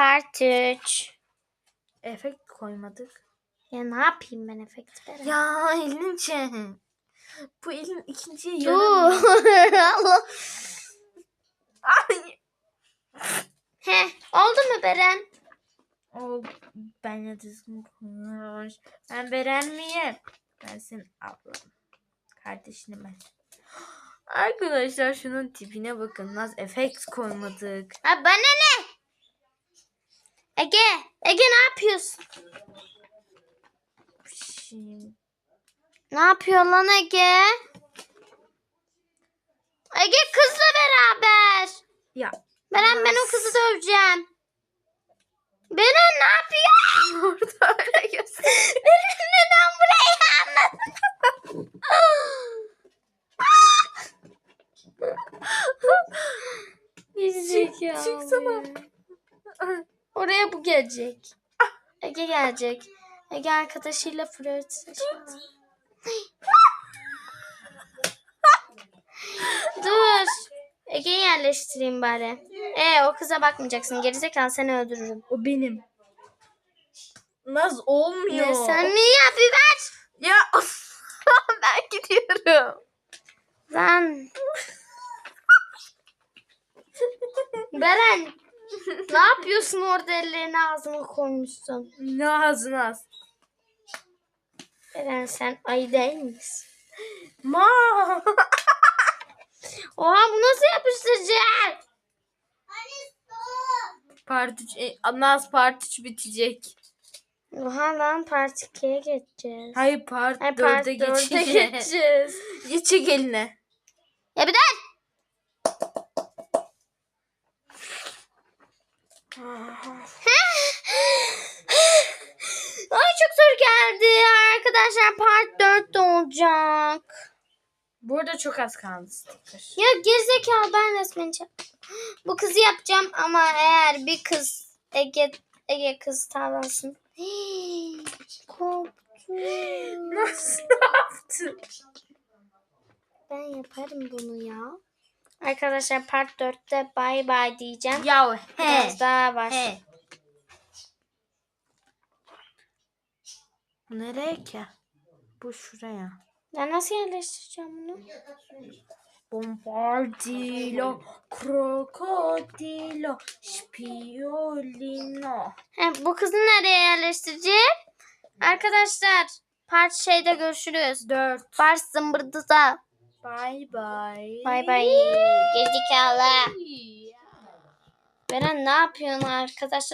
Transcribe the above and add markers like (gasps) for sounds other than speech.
Part 3. Efekt koymadık. Ya ne yapayım ben efekt veren? Ya elin çek. Bu elin ikinciye yaramıyor. Allah. (laughs) Ay. He, oldu mu Beren? O benle düzgün konuş. Ben Beren miyim? Ben senin ablam. Kardeşinim ben. Arkadaşlar şunun tipine bakın. Nasıl efekt koymadık. Ha bana ne? Ege, Ege ne yapıyorsun? Ne yapıyor lan Ege? Ege kızla beraber. ya Beren ben o kızı döveceğim. Beren ne yapıyor? (laughs) orada öyle göster. (laughs) Beren neden buraya anladın? (laughs) Çıksana. Oraya bu gelecek. Ege gelecek. Ege arkadaşıyla flörtleşiyor. Dur. Ege'yi yerleştireyim bari. E o kıza bakmayacaksın. Gerizekalı seni öldürürüm. O benim. Naz olmuyor. Ne sen ne ya biber? Ya ben gidiyorum. Lan. Beren. Ne yapıyorsun orada ellerini ağzıma koymuşsun? Naz Naz. Beren sen ayı değil misin? Ma. Oha bu nasıl yapıştıracak? Part 3, e, Naz part 3 bitecek. Oha lan part 2'ye geçeceğiz. Hayır part Ay, part 4'e 4'e geçeceğiz. geçeceğiz. (laughs) Geçecek eline. Ya bir dur. (laughs) Ay çok zor geldi. Arkadaşlar part 4 de olacak. Burada çok az kaldı sticker. Ya gerizekalı ben resmen (gasps) Bu kızı yapacağım ama eğer bir kız Ege Ege kız tavlasın. (gasps) Nasıl yaptın? Ben yaparım bunu ya. Arkadaşlar part 4'te bay bay diyeceğim. Ya he. Biraz daha var. He. Nereye ki? Bu şuraya. Ben nasıl yerleştireceğim bunu? Bombardilo, krokodilo, spiolino. He, bu kızı nereye yerleştireceğim? Arkadaşlar part şeyde görüşürüz. Dört. Part zımbırdıda. Bye bye. Bay bay. Gezikalı. Beren ne yapıyorsun arkadaşlar?